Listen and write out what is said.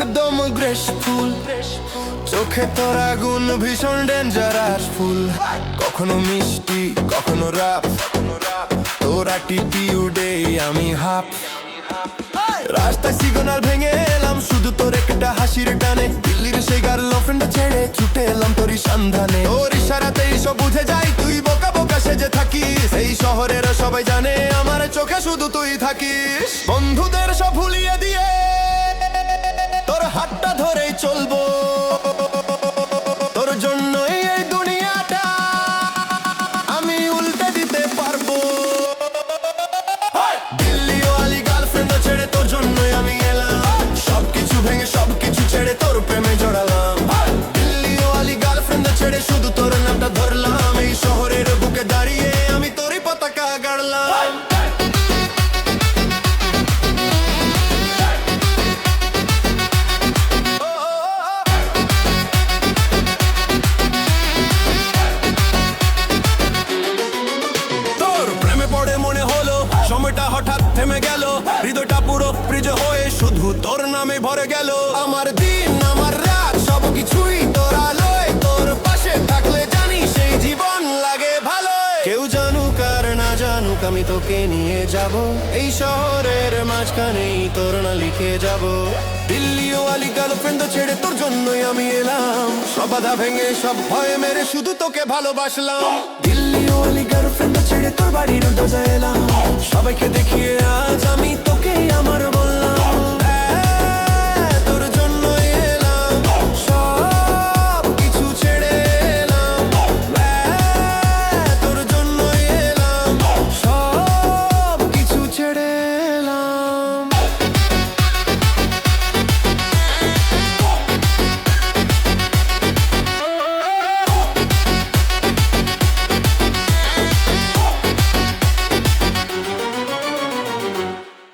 একদম গ্রেসফুল চোখে তোর আগুন, ভীষণ ডেঞ্জারাস ফুল। কখনো মিষ্টি, কখনো রাপ তোর অ্যাটিটিউডে আমি হাফ। রাস্তায় সিগনাল ভেঙে এলাম, শুধু তোর একটা হাসির টানে। দিল্লির সেই গার্লফ্রেন্ড ছেড়ে ছুটে এলাম তোরই সন্ধানে। তোর ইশারাতেই সব বুঝে যাই তুই বোকা বোকা সেজে থাকিস। এই শহরের সবাই জানে, আমার চোখে শুধু তুই থাকিস। বন্ধুদের সব ভুলিয়ে দিয়ে তোর çolbo গেল। হৃদয়টা পুরো ফ্রিজ হয়ে শুধু তোর নামে ভরে গেল। আমার দিন, আমার রাত সব কিছুই তোর আলোয়। তোর পাশে থাকলে জানি সেই জীবন লাগে ভালো কেউ জানুক আর না জানুক, আমি তোকে নিয়ে যাব। এই শহরের মাঝখানেই তোর না লিখে যাব। দিল্লি ওয়ালি গার্লফ্রেন্ড ছেড়ে তোর জন্যই আমি এলাম। সব বাধা ভেঙে, সব ভয়ে মেরে শুধু তোকে ভালোবাসলাম। দিল্লি ওয়ালি গার্লফ্রেন্ড ছেড়ে তোর বাড়ির দরজা এলাম। সবাইকে দেখে